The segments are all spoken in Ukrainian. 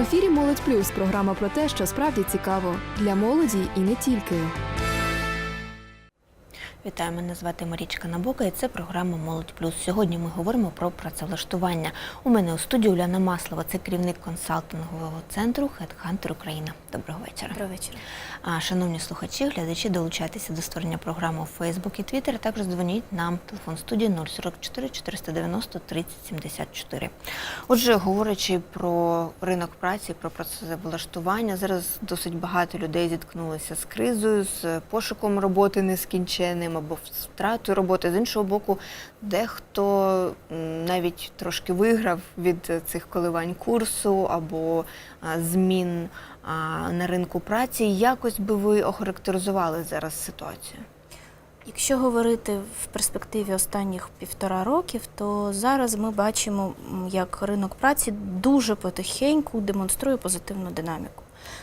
Ефірі Молодь Плюс програма про те, що справді цікаво для молоді і не тільки. Вітаю, мене звати Марічка Набока і це програма Молодь Плюс. Сьогодні ми говоримо про працевлаштування. У мене у студії Уляна Маслова, це керівник консалтингового центру HeadHunter Україна. Доброго вечора. Добрий вечір. А, шановні слухачі, глядачі, долучайтеся до створення програми у Facebook і Twitter. Також дзвоніть нам телефон студії 044 490 30 74. Отже, говорячи про ринок праці, про працевлаштування, зараз досить багато людей зіткнулися з кризою, з пошуком роботи нескінченним або втратою роботи. З іншого боку, дехто навіть трошки виграв від цих коливань курсу або змін на ринку праці. Якось би ви охарактеризували зараз ситуацію? Якщо говорити в перспективі останніх півтора років, то зараз ми бачимо, як ринок праці дуже потихеньку демонструє позитивну динаміку.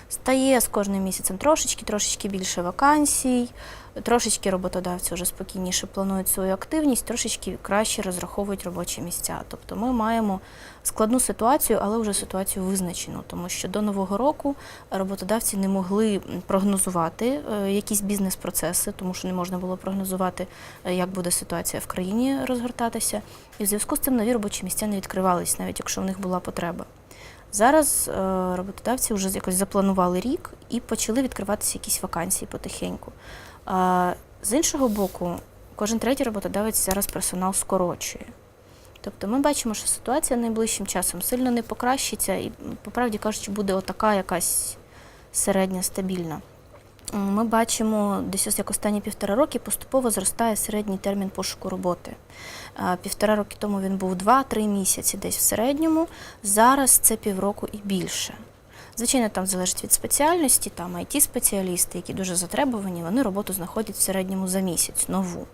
Стає з кожним місяцем трошечки, трошечки більше вакансій, трошечки роботодавці вже спокійніше планують свою активність, трошечки краще розраховують робочі місця. Тобто ми маємо складну ситуацію, але вже ситуацію визначену, тому що до нового року роботодавці не могли прогнозувати е, якісь бізнес-процеси, тому що не можна було прогнозувати, е, як буде ситуація в країні розгортатися. І в зв'язку з цим нові робочі місця не відкривались, навіть якщо в них була потреба. Зараз е, роботодавці вже якось запланували рік і почали відкриватися якісь вакансії потихеньку. З іншого боку, кожен третій роботодавець зараз персонал скорочує. Тобто ми бачимо, що ситуація найближчим часом сильно не покращиться і, по правді кажучи, буде отака якась середня стабільна. Ми бачимо, десь ось як останні півтора роки поступово зростає середній термін пошуку роботи. Півтора роки тому він був 2-3 місяці десь в середньому. Зараз це півроку і більше. Звичайно, там залежить від спеціальності, там it спеціалісти які дуже затребувані, вони роботу знаходять в середньому за місяць нову.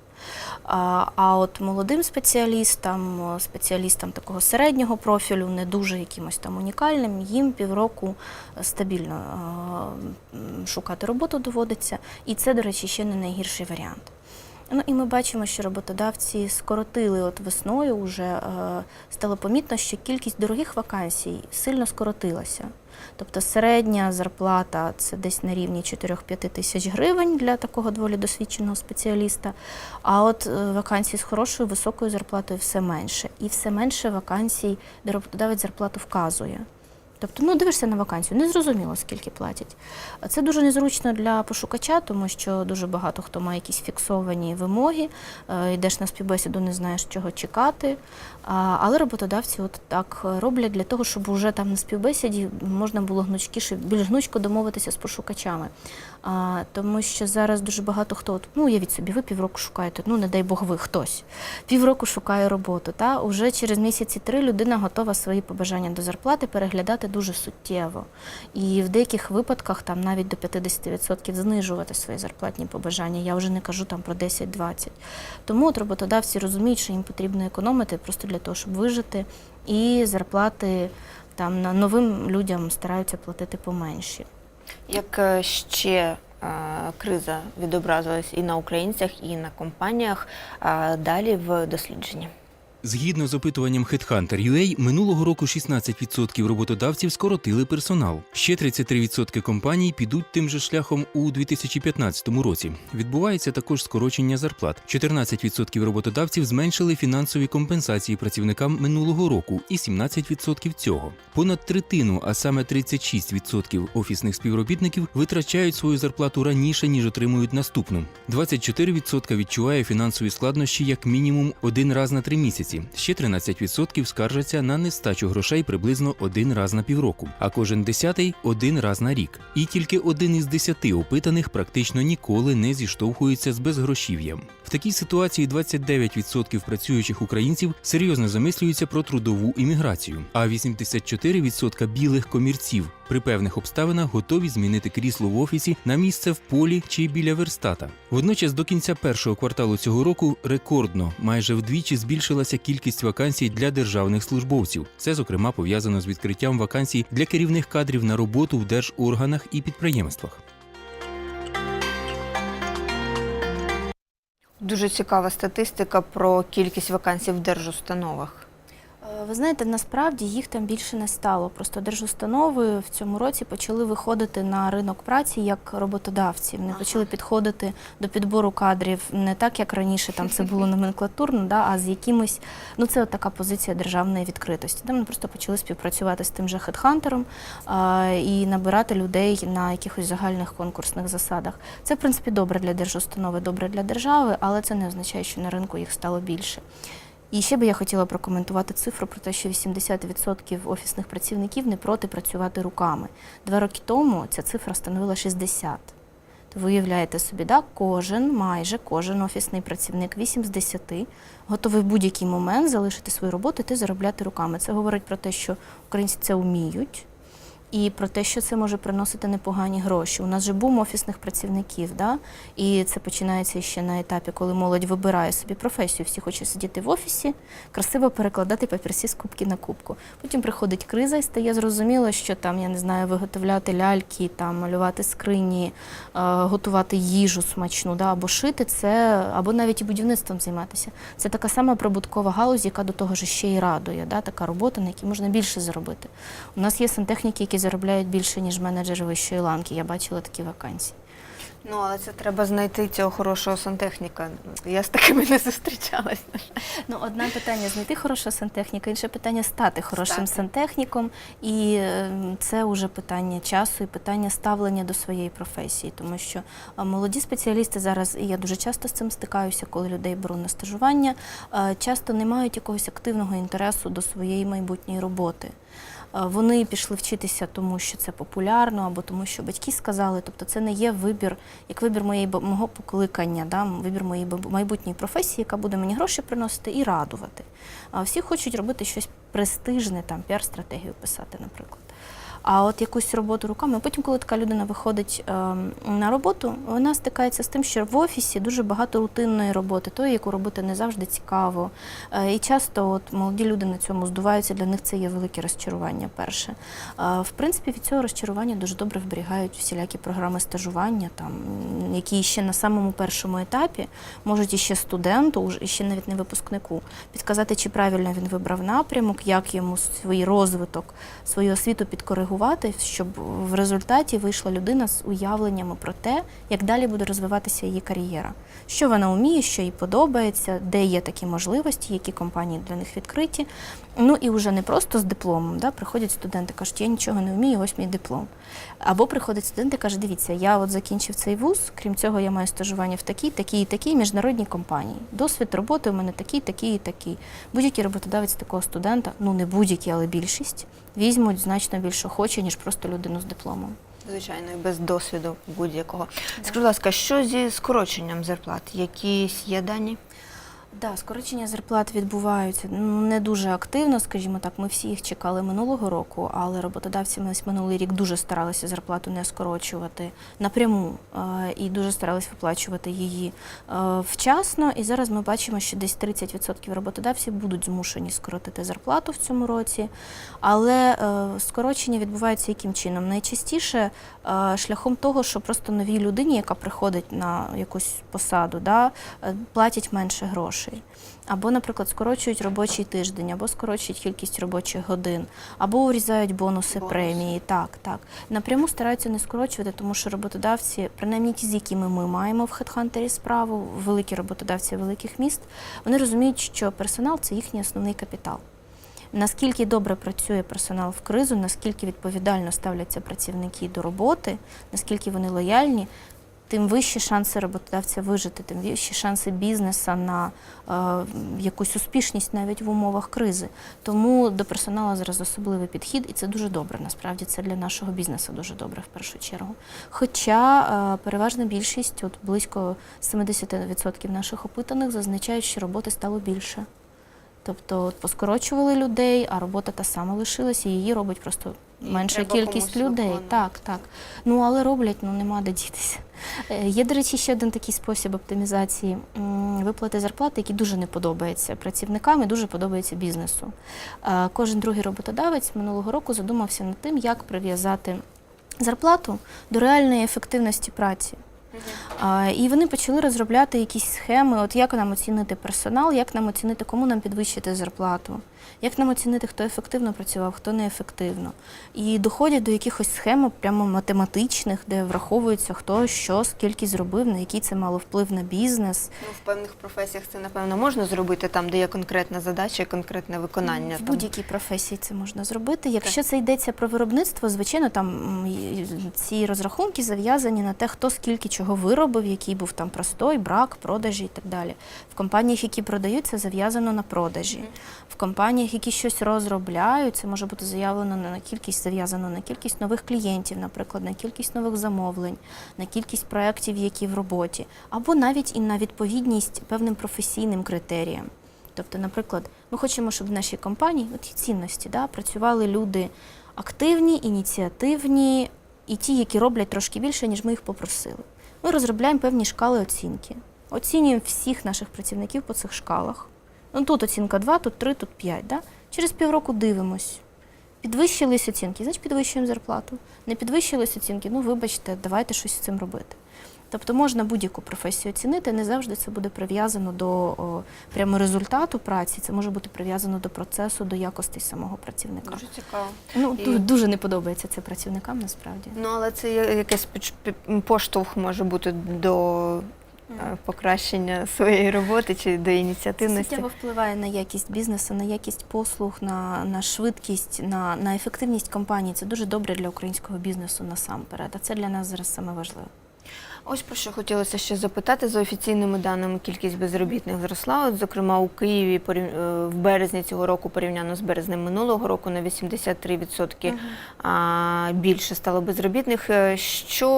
А, от молодим спеціалістам, спеціалістам такого середнього профілю, не дуже якимось там унікальним, їм півроку е, стабільно е, шукати роботу доводиться. І це, до речі, ще не найгірший варіант. Ну і ми бачимо, що роботодавці скоротили от весною, вже е, стало помітно, що кількість дорогих вакансій сильно скоротилася. Тобто середня зарплата це десь на рівні 4-5 тисяч гривень для такого доволі досвідченого спеціаліста. А от е, вакансій з хорошою високою зарплатою все менше. І все менше вакансій, де роботодавець зарплату вказує. Тобто, ну дивишся на вакансію, не зрозуміло, скільки платять. Це дуже незручно для пошукача, тому що дуже багато хто має якісь фіксовані вимоги, е, йдеш на співбесіду, не знаєш, чого чекати. Але роботодавці от так роблять для того, щоб уже там на співбесіді можна було гнучкіше, більш гнучко домовитися з пошукачами. А, Тому що зараз дуже багато хто, от, ну уявіть собі, ви півроку шукаєте, ну не дай Бог ви хтось, півроку шукає роботу. Та уже через місяці три людина готова свої побажання до зарплати переглядати дуже суттєво. І в деяких випадках там навіть до 50% знижувати свої зарплатні побажання. Я вже не кажу там про 10-20. Тому от роботодавці розуміють, що їм потрібно економити просто для того, щоб вижити, і зарплати там новим людям стараються платити поменші. Як е, ще е, криза відобразилась і на українцях, і на компаніях далі в дослідженні? Згідно з опитуванням HeadHunter.ua, минулого року 16% роботодавців скоротили персонал. Ще 33% компаній підуть тим же шляхом у 2015 році. Відбувається також скорочення зарплат. 14% роботодавців зменшили фінансові компенсації працівникам минулого року і 17% цього. Понад третину, а саме 36% офісних співробітників витрачають свою зарплату раніше, ніж отримують наступну. 24% відчуває фінансові складнощі як мінімум один раз на три місяці. Ще 13% скаржаться на нестачу грошей приблизно один раз на півроку, а кожен десятий один раз на рік. І тільки один із десяти опитаних практично ніколи не зіштовхується з безгрошів'ям. Такій ситуації 29% працюючих українців серйозно замислюються про трудову імміграцію, а 84% білих комірців при певних обставинах готові змінити крісло в офісі на місце в полі чи біля верстата. Водночас до кінця першого кварталу цього року рекордно майже вдвічі збільшилася кількість вакансій для державних службовців. Це зокрема пов'язано з відкриттям вакансій для керівних кадрів на роботу в держорганах і підприємствах. Дуже цікава статистика про кількість вакансій в держустановах. Е, Ви знаєте, насправді їх там більше не стало. Просто держустанови в цьому році почали виходити на ринок праці як роботодавці. Вони Ага. почали підходити до підбору кадрів не так, як раніше там це було номенклатурно, да, а з якимось, ну це от така позиція державної відкритості. Там вони просто почали співпрацювати з тим же хедхантером а, і набирати людей на якихось загальних конкурсних засадах. Це, в принципі, добре для держустанови, добре для держави, але це не означає, що на ринку їх стало більше. І ще би я хотіла прокоментувати цифру про те, що 80% офісних працівників не проти працювати руками. Два роки тому ця цифра становила 60%. То ви уявляєте собі, да, кожен, майже кожен офісний працівник 8 з 10 готовий в будь-який момент залишити свою роботу і заробляти руками. Це говорить про те, що українці це вміють. І про те, що це може приносити непогані гроші. У нас же бум офісних працівників, да? і це починається ще на етапі, коли молодь вибирає собі професію. Всі хочуть сидіти в офісі, красиво перекладати папірці з кубки на кубку. Потім приходить криза і стає зрозуміло, що там, я не знаю, виготовляти ляльки, там, малювати скрині, е, готувати їжу смачну, да? або шити це, або навіть і будівництвом займатися. Це така сама прибуткова галузь, яка до того ж ще й радує. Да? Така робота, на якій можна більше заробити. У нас є сантехніки, які заробляють більше, ніж менеджери вищої ланки. Я бачила такі вакансії. Ну, але це треба знайти цього хорошого сантехніка. Я з такими не зустрічалась. Ну, одне питання знайти хорошого сантехніка, інше питання стати хорошим Стати. сантехніком. І е, це вже питання часу і питання ставлення до своєї професії. Тому що е, молоді спеціалісти зараз, і я дуже часто з цим стикаюся, коли людей беру на стажування, е, часто не мають якогось активного інтересу до своєї майбутньої роботи. Вони пішли вчитися, тому що це популярно, або тому, що батьки сказали. Тобто, це не є вибір, як вибір моєї мого покликання, да, вибір моєї майбутньої професії, яка буде мені гроші приносити і радувати. А всі хочуть робити щось престижне, там піар-стратегію писати, наприклад. А от якусь роботу руками. Потім, коли така людина виходить ем, на роботу, вона стикається з тим, що в офісі дуже багато рутинної роботи, тої, яку робити не завжди цікаво. Е, і часто от молоді люди на цьому здуваються, для них це є велике розчарування. Перше. Е, в принципі, від цього розчарування дуже добре вберігають всілякі програми стажування, там, які ще на самому першому етапі можуть іще студенту, уж- іще навіть не випускнику, підказати, чи правильно він вибрав напрямок, як йому свій розвиток, свою освіту підкоригувати, щоб в результаті вийшла людина з уявленнями про те, як далі буде розвиватися її кар'єра, що вона вміє, що їй подобається, де є такі можливості, які компанії для них відкриті. Ну і вже не просто з дипломом. Да? Приходять студенти, кажуть, я нічого не вмію, ось мій диплом. Або приходить студент і каже, дивіться, я от закінчив цей вуз, крім цього, я маю стажування в такій, такій і такій міжнародній компанії. Досвід роботи у мене такий, такий і такий. Будь-який роботодавець такого студента, ну не будь-який, але більшість, візьмуть значно більше охоче, ніж просто людину з дипломом. Звичайно, і без досвіду будь-якого. Скажи, будь ласка, що зі скороченням зарплат? Якісь є дані? Да, скорочення зарплат відбуваються ну, не дуже активно, скажімо так. Ми всі їх чекали минулого року, але роботодавці ми минулий рік дуже старалися зарплату не скорочувати напряму і дуже старалися виплачувати її вчасно. І зараз ми бачимо, що десь 30% роботодавців будуть змушені скоротити зарплату в цьому році. Але е, скорочення відбувається яким чином? Найчастіше шляхом того, що просто новій людині, яка приходить на якусь посаду, да, е, платять менше грошей. Або, наприклад, скорочують робочий тиждень, або скорочують кількість робочих годин, або урізають бонуси, Бонуси. премії. Так, так. Напряму стараються не скорочувати, тому що роботодавці, принаймні ті, з якими ми маємо в HeadHunter справу, великі роботодавці великих міст, вони розуміють, що персонал це їхній основний капітал. Наскільки добре працює персонал в кризу, наскільки відповідально ставляться працівники до роботи, наскільки вони лояльні, тим вищі шанси роботодавця вижити, тим вищі шанси бізнеса на е, якусь успішність навіть в умовах кризи. Тому до персоналу зараз особливий підхід, і це дуже добре. Насправді це для нашого бізнесу дуже добре в першу чергу. Хоча е, переважна більшість, от близько 70% наших опитаних, зазначають, що роботи стало більше. Тобто поскорочували людей, а робота та сама лишилась, і її робить просто менша кількість людей. виконувати. Так, так. Ну але роблять, ну нема де дітися. Е, Є, до речі, ще один такий спосіб оптимізації виплати зарплати, який дуже не подобається працівникам і дуже подобається бізнесу. Е, Кожен другий роботодавець минулого року задумався над тим, як прив'язати зарплату до реальної ефективності праці. А, І вони почали розробляти якісь схеми, от як нам оцінити персонал, як нам оцінити, кому нам підвищити зарплату. Як нам оцінити, хто ефективно працював, хто неефективно? І доходять до якихось схем прямо математичних, де враховується хто що, скільки зробив, на який це мало вплив на бізнес. Ну, в певних професіях це напевно можна зробити там, де є конкретна задача конкретне виконання. В там. будь-якій професії це можна зробити. Якщо це йдеться про виробництво, звичайно, там ці розрахунки зав'язані на те, хто скільки чого виробив, який був там простой, брак, продажі і так далі. В компаніях, які продають, це зав'язано на продажі. В компаніях, які щось розробляють, це може бути заявлено на кількість, зав'язано на кількість нових клієнтів, наприклад, на кількість нових замовлень, на кількість проєктів, які в роботі, або навіть і на відповідність певним професійним критеріям. Тобто, наприклад, ми хочемо, щоб в нашій компанії, от ті цінності, да, працювали люди активні, ініціативні і ті, які роблять трошки більше, ніж ми їх попросили. Ми розробляємо певні шкали оцінки. Оцінюємо всіх наших працівників по цих шкалах. Ну тут оцінка 2, тут 3, тут 5. Да? Через півроку дивимось. Підвищились оцінки, значить підвищуємо зарплату. Не підвищились оцінки, ну вибачте, давайте щось з цим робити. Тобто можна будь-яку професію оцінити, не завжди це буде прив'язано до о, прямо результату праці, це може бути прив'язано до процесу, до якості самого працівника. Дуже цікаво. Ну, І- ду- дуже не подобається це працівникам насправді. Ну, але це якийсь поштовх може бути до покращення своєї роботи чи до Це суттєво впливає на якість бізнесу, на якість послуг, на, на швидкість, на, на ефективність компанії. Це дуже добре для українського бізнесу насамперед. А це для нас зараз саме важливо. Ось про що хотілося ще запитати. За офіційними даними, кількість безробітних зросла. От, зокрема, у Києві е, в березні цього року порівняно з березнем минулого року на 83% а, більше стало безробітних. Е, Що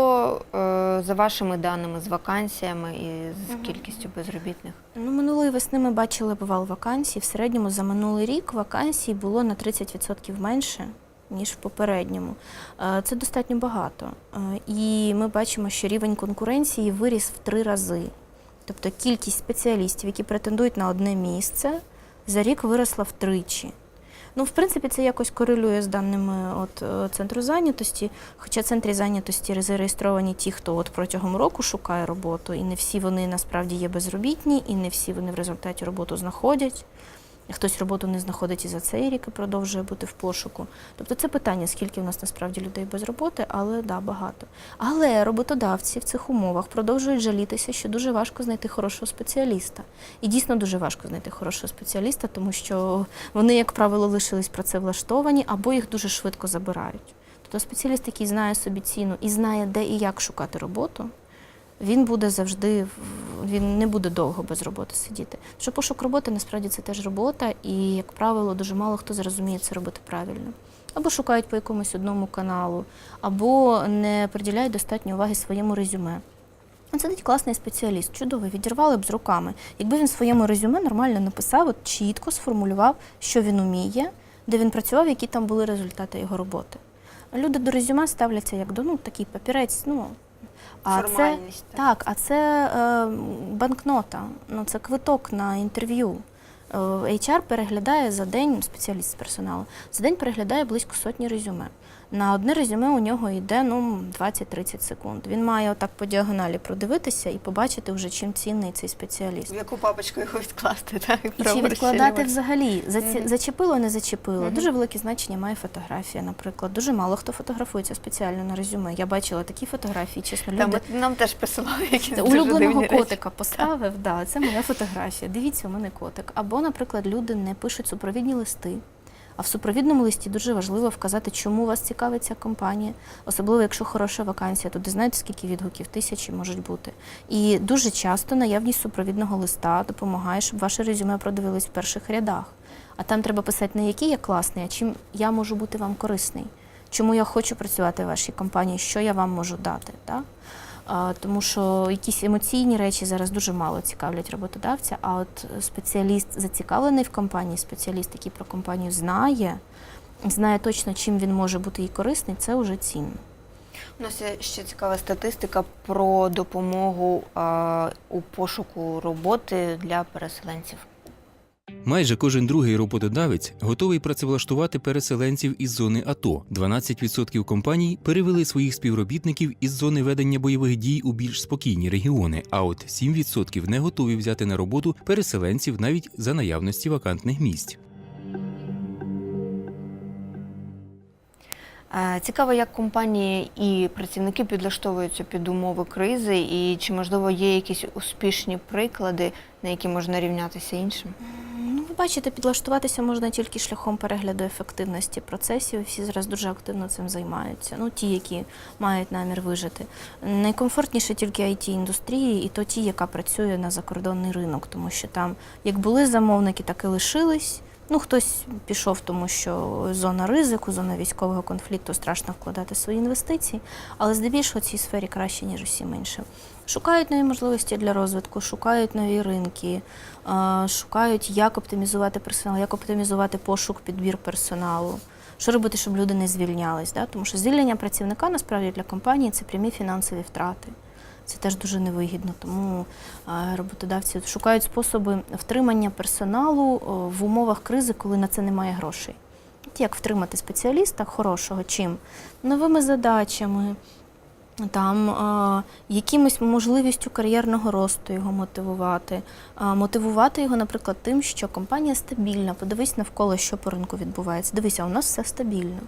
е, за вашими даними з вакансіями і з Мгм. кількістю безробітних? Ну, минулої весни ми бачили обвал вакансій. В середньому за минулий рік вакансій було на 30% менше. Ніж в попередньому. Е, Це достатньо багато. Е, І ми бачимо, що рівень конкуренції виріс в три рази. Тобто кількість спеціалістів, які претендують на одне місце, за рік виросла втричі. Ну, в принципі, це якось корелює з даними от, е, центру зайнятості. Хоча в центрі зайнятості зареєстровані ті, хто от протягом року шукає роботу, і не всі вони насправді є безробітні, і не всі вони в результаті роботу знаходять. Хтось роботу не знаходить і за цей рік і продовжує бути в пошуку. Тобто це питання, скільки в нас насправді людей без роботи, але да, багато. Але роботодавці в цих умовах продовжують жалітися, що дуже важко знайти хорошого спеціаліста. І дійсно дуже важко знайти хорошого спеціаліста, тому що вони, як правило, лишились працевлаштовані або їх дуже швидко забирають. Тобто спеціаліст, який знає собі ціну і знає, де і як шукати роботу, він буде завжди він не буде довго без роботи сидіти. Що пошук роботи насправді це теж робота, і, як правило, дуже мало хто зрозуміє це робити правильно. Або шукають по якомусь одному каналу, або не приділяють достатньо уваги своєму резюме. Сидить класний спеціаліст, чудовий, відірвали б з руками. Якби він своєму резюме нормально написав, от чітко сформулював, що він уміє, де він працював, які там були результати його роботи. Люди до резюме ставляться як до ну, такий папірець, ну. А це, так. а це е, банкнота, ну це квиток на інтерв'ю. Е, HR переглядає за день, спеціаліст з персоналу, за день переглядає близько сотні резюме. На одне резюме у нього йде ну, 20-30 секунд. Він має отак по діагоналі продивитися і побачити вже, чим цінний цей спеціаліст. В яку папочку його відкласти, так? І чи відкладати взагалі? Заці... Зачепило, не зачепило. Мгм. Дуже велике значення має фотографія, наприклад. Дуже мало хто фотографується спеціально на резюме. Я бачила такі фотографії, чесно, Там, люди. нам теж присилали якісь Це дуже улюбленого речі. котика поставив, да, це моя фотографія. Дивіться, у мене котик. Або, наприклад, люди не пишуть супровідні листи. А в супровідному листі дуже важливо вказати, чому вас цікавить ця компанія, особливо якщо хороша вакансія. Туди знаєте, скільки відгуків тисячі можуть бути. І дуже часто наявність супровідного листа допомагає, щоб ваше резюме продивились в перших рядах. А там треба писати не який я класний, а чим я можу бути вам корисний, чому я хочу працювати в вашій компанії, що я вам можу дати. Да? Тому що якісь емоційні речі зараз дуже мало цікавлять роботодавця. А от спеціаліст зацікавлений в компанії, спеціаліст, який про компанію знає, знає точно, чим він може бути їй корисний, це вже цінно. У нас є ще цікава статистика про допомогу а, у пошуку роботи для переселенців. Майже кожен другий роботодавець готовий працевлаштувати переселенців із зони АТО. 12% компаній перевели своїх співробітників із зони ведення бойових дій у більш спокійні регіони. А от 7% не готові взяти на роботу переселенців навіть за наявності вакантних місць. Е, цікаво, як компанії і працівники підлаштовуються під умови кризи, і чи можливо є якісь успішні приклади, на які можна рівнятися іншим. Бачите, підлаштуватися можна тільки шляхом перегляду ефективності процесів. Всі зараз дуже активно цим займаються. Ну, ті, які мають намір вижити. Найкомфортніше тільки it індустрії, і то ті, яка працює на закордонний ринок, тому що там як були замовники, так і лишились. Ну, хтось пішов, тому що зона ризику, зона військового конфлікту, страшно вкладати свої інвестиції, але здебільшого цій сфері краще, ніж усім іншим. Шукають нові можливості для розвитку, шукають нові ринки, шукають, як оптимізувати персонал, як оптимізувати пошук, підбір персоналу. Що робити, щоб люди не звільнялись? Да? Тому що звільнення працівника насправді для компанії це прямі фінансові втрати. Це теж дуже невигідно. Тому роботодавці шукають способи втримання персоналу в умовах кризи, коли на це немає грошей. Як втримати спеціаліста хорошого чим? Новими задачами, там е, якимось можливістю кар'єрного росту його мотивувати, Е, мотивувати його, наприклад, тим, що компанія стабільна. Подивись навколо, що по ринку відбувається. Дивися, у нас все стабільно.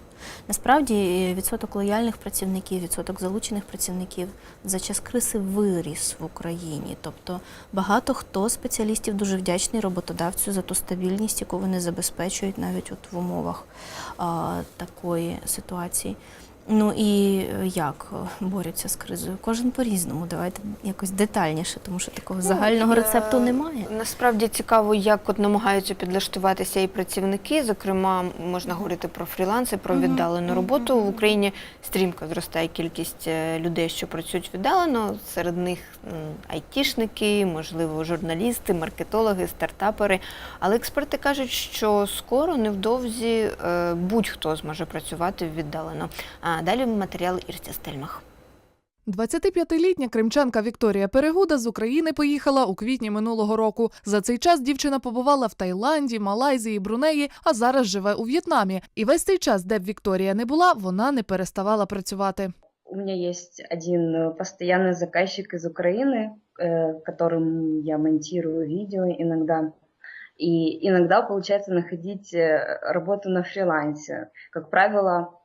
Насправді е, відсоток лояльних працівників, відсоток залучених працівників за час кризи виріс в Україні. Тобто багато хто спеціалістів дуже вдячний роботодавцю за ту стабільність, яку вони забезпечують навіть от в умовах а, такої ситуації. Ну і е, як е, борються з кризою? Кожен по-різному. Давайте якось детальніше, тому що такого загального Ну, рецепту е, немає. Насправді цікаво, як от намагаються підлаштуватися і працівники. Зокрема, можна говорити про фріланси, про віддалену роботу. В. Україні стрімко зростає кількість е, людей, що працюють віддалено. Серед них айтішники, можливо, журналісти, маркетологи, стартапери. Але експерти кажуть, що скоро, невдовзі, будь-хто зможе працювати віддалено А далі матеріал Ірці Стельмах. 25-літня кримчанка Вікторія Перегуда з України поїхала у квітні минулого року. За цей час дівчина побувала в Таїланді, Малайзії, Брунеї, а зараз живе у В'єтнамі. І весь цей час, де б Вікторія не була, вона не переставала працювати. У меня есть один э, постоянный заказчик из Украины, э, которым я монтирую видео иногда. И иногда получается находить э, работу на фрилансе. Как правило,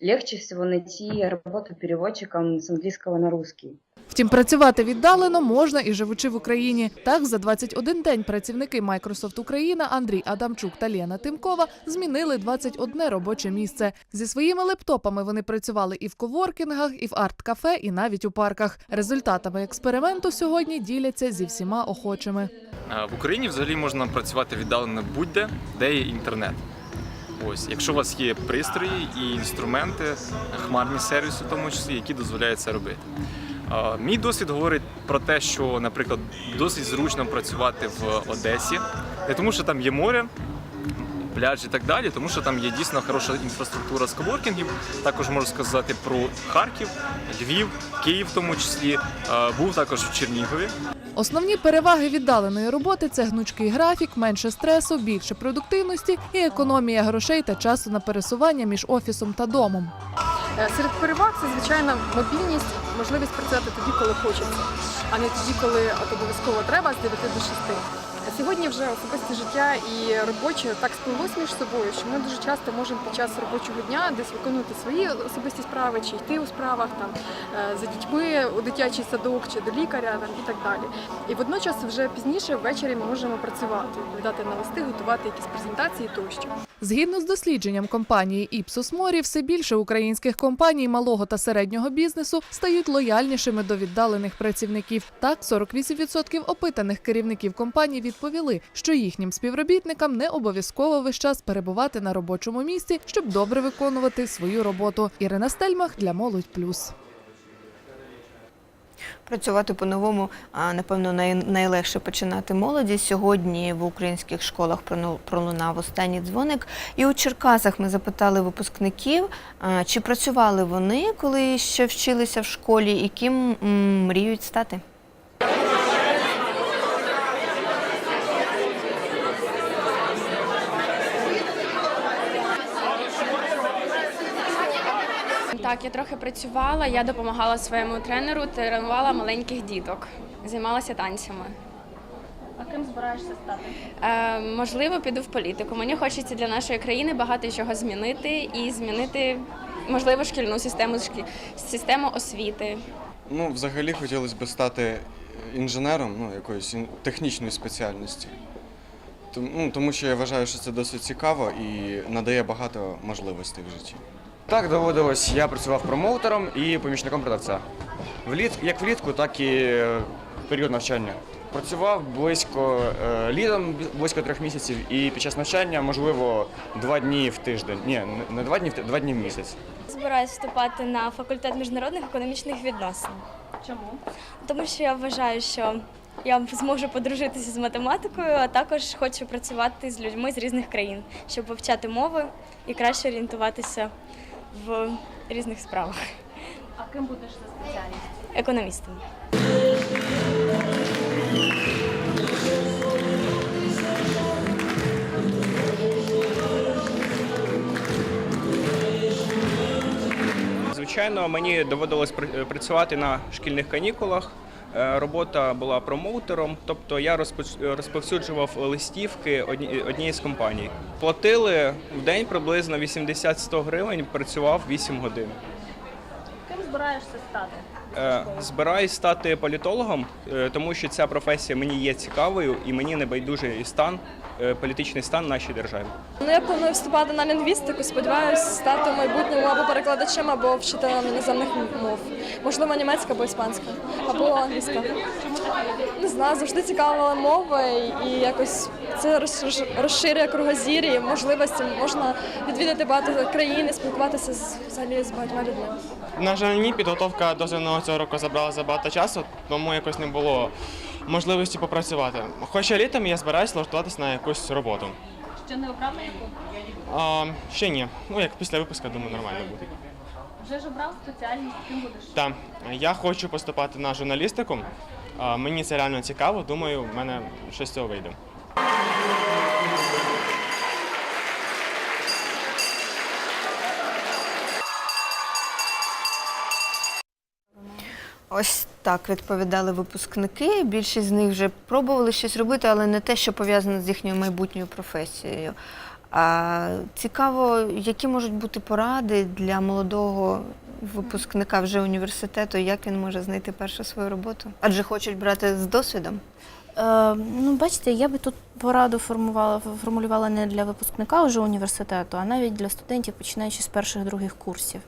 легче всего найти работу переводчиком с английского на русский. Втім, працювати віддалено можна і живучи в Україні. Так, за 21 день працівники Microsoft Україна Андрій Адамчук та Лена Тимкова змінили 21 робоче місце. Зі своїми лептопами вони працювали і в коворкінгах, і в арт-кафе, і навіть у парках. Результатами експерименту сьогодні діляться зі всіма охочими. В Україні взагалі можна працювати віддалено будь-де, де є інтернет. Ось, якщо у вас є пристрої і інструменти, хмарні сервіси, в тому числі, які дозволяють це робити. Мій досвід говорить про те, що, наприклад, досить зручно працювати в Одесі, не тому, що там є море, пляж і так далі, тому що там є дійсно хороша інфраструктура з коворкінгів. Також можу сказати про Харків, Львів, Київ, в тому числі. Був також в Чернігові. Основні переваги віддаленої роботи це гнучкий графік, менше стресу, більше продуктивності і економія грошей та часу на пересування між офісом та домом. Е, Серед переваг це звичайно мобільність, можливість працювати тоді, коли хочеться, а не тоді, коли обов'язково треба з 9 до 6. А Сьогодні вже особисте життя і робоче так сплелось між собою, що ми дуже часто можемо під час робочого дня десь виконувати свої особисті справи, чи йти у справах там е, за дітьми у дитячий садок чи до лікаря там і так далі. І водночас вже пізніше ввечері ми можемо працювати, віддати на листи, готувати якісь презентації тощо. Згідно з дослідженням компанії Ipsos Mori, все більше українських компаній малого та середнього бізнесу стають лояльнішими до віддалених працівників. Так, 48% опитаних керівників компаній відповіли, що їхнім співробітникам не обов'язково весь час перебувати на робочому місці, щоб добре виконувати свою роботу. Ірина Стельмах для Молодь Плюс. Працювати по-новому, напевно, най- найлегше починати молоді. Сьогодні в українських школах пролунав останній дзвоник. І у Черкасах ми запитали випускників, чи працювали вони, коли ще вчилися в школі, і ким мріють стати. Так, я трохи працювала, я допомагала своєму тренеру, тренувала маленьких діток, займалася танцями. А ким збираєшся стати? Е, можливо, піду в політику. Мені хочеться для нашої країни багато чого змінити і змінити можливо, шкільну систему, систему освіти. Ну, взагалі хотілося б стати інженером, ну, якоїсь ін- технічної спеціальності. Тому, ну, тому що я вважаю, що це досить цікаво і надає багато можливостей в житті. Так доводилось. Я працював промоутером і помічником продавця. Вліт, як влітку, так і е, в період навчання. Працював близько е, літом близько трьох місяців, і під час навчання, можливо, два дні в тиждень. Ні, не- не два дні в два дні в місяць. Збираюсь вступати на факультет міжнародних економічних відносин. Чому? Тому що я вважаю, що я зможу подружитися з математикою, а також хочу працювати з людьми з різних країн, щоб вивчати мови і краще орієнтуватися в різних справах. А ким будеш за спеціальність? Економістом. Звичайно, мені доводилось працювати на шкільних канікулах. Е, Робота була промоутером, тобто я розповсюджував листівки одні- однієї з компаній. Платили в день приблизно 80-100 гривень, працював 8 годин. Ким збираєшся стати? Е, Збираюсь стати політологом, е, тому що ця професія мені є цікавою і мені не байдужий стан, е, політичний стан нашій державі. Ну, я планую вступати на лінгвістику. Сподіваюся стати в майбутньому або перекладачем, або вчителем іноземних мов. Можливо, німецька або іспанська, або англійська. Не знаю, завжди цікавила мова і якось це розширює кругозір і можливості. Можна відвідати багато країн і спілкуватися з взагалі з багатьма людьми. На жаль, ні, підготовка до ЗНО цього року забрала забагато часу, тому якось не було можливості попрацювати. Хоча літом я збираюся влаштуватися на якусь роботу. Ще не обрав на яку? А, ще ні. Ну, як після випуску, думаю, нормально буде. Вже ж обрав спеціальність, ким будеш? Так, я хочу поступати на журналістику. А, мені це реально цікаво, думаю, в мене щось з цього вийде. Ось так відповідали випускники. Більшість з них вже пробували щось робити, але не те, що пов'язане з їхньою майбутньою професією. А, цікаво, які можуть бути поради для молодого випускника вже університету, як він може знайти першу свою роботу? Адже хочуть брати з досвідом. Е, ну, бачите, я би тут пораду формувала, формулювала не для випускника вже університету, а навіть для студентів, починаючи з перших других курсів.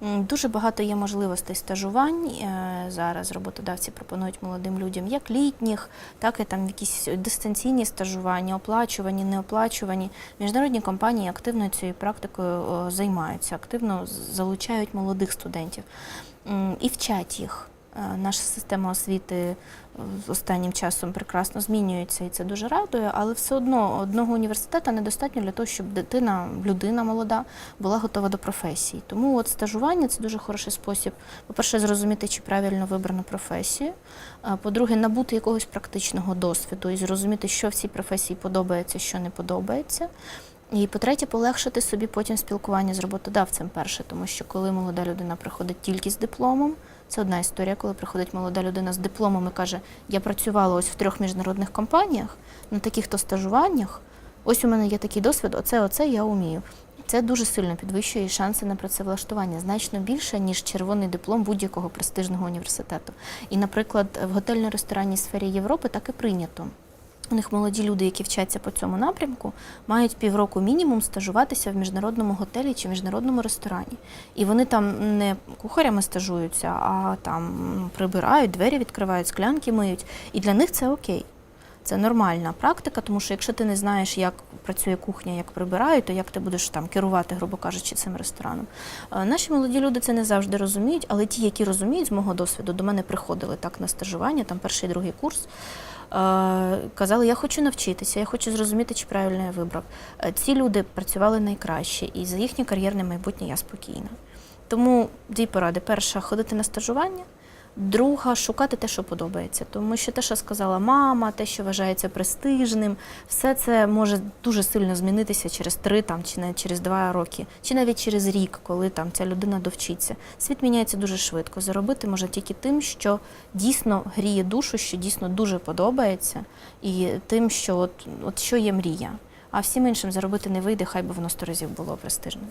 Дуже багато є можливостей стажувань. е, Зараз роботодавці пропонують молодим людям як літніх, так і там якісь дистанційні стажування, оплачувані, неоплачувані. Міжнародні компанії активно цією практикою е, займаються, активно залучають молодих студентів і вчать їх. Е, Наша система освіти е, останнім часом прекрасно змінюється, і це дуже радує, але все одно одного університету недостатньо для того, щоб дитина, людина молода, була готова до професії. Тому от стажування це дуже хороший спосіб, по-перше, зрозуміти, чи правильно вибрано професію. а По-друге, набути якогось практичного досвіду і зрозуміти, що в цій професії подобається, що не подобається. І по-третє, полегшити собі потім спілкування з роботодавцем перше, тому що коли молода людина приходить тільки з дипломом, це одна історія, коли приходить молода людина з дипломом і каже, я працювала ось в трьох міжнародних компаніях на таких-то стажуваннях, ось у мене є такий досвід, оце, оце я вмію. Це дуже сильно підвищує шанси на працевлаштування значно більше, ніж червоний диплом будь-якого престижного університету. І, наприклад, в готельно-ресторанній сфері Європи так і прийнято. У них молоді люди, які вчаться по цьому напрямку, мають півроку мінімум стажуватися в міжнародному готелі чи міжнародному ресторані. І вони там не кухарями стажуються, а там прибирають, двері відкривають, склянки миють. І для них це окей. Це нормальна практика, тому що якщо ти не знаєш, як працює кухня, як прибирають, то як ти будеш там керувати, грубо кажучи, цим рестораном. Е, Наші молоді люди це не завжди розуміють, але ті, які розуміють з мого досвіду, до мене приходили так на стажування, там перший другий курс. Казали, я хочу навчитися, я хочу зрозуміти, чи правильно я вибрав. Е, Ці люди працювали найкраще, і за їхнє кар'єрне майбутнє я спокійна. Тому дві поради: перша ходити на стажування. Друга шукати те, що подобається, тому що те, що сказала мама, те, що вважається престижним, все це може дуже сильно змінитися через три там чи навіть через два роки, чи навіть через рік, коли там ця людина довчиться. Світ міняється дуже швидко. Заробити може тільки тим, що дійсно гріє душу, що дійсно дуже подобається, і тим, що от, от що є мрія. А всім іншим заробити не вийде, хай би воно сто разів було престижно.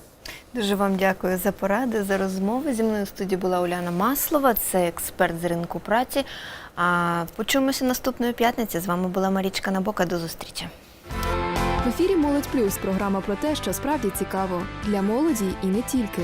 Дуже вам дякую за поради, за розмови. Зі мною в студії була Уляна Маслова, це експерт з ринку праці. А почуємося наступної п'ятниці. З вами була Марічка Набока. До зустрічі. В ефірі Молодь Плюс програма про те, що справді цікаво для молоді і не тільки.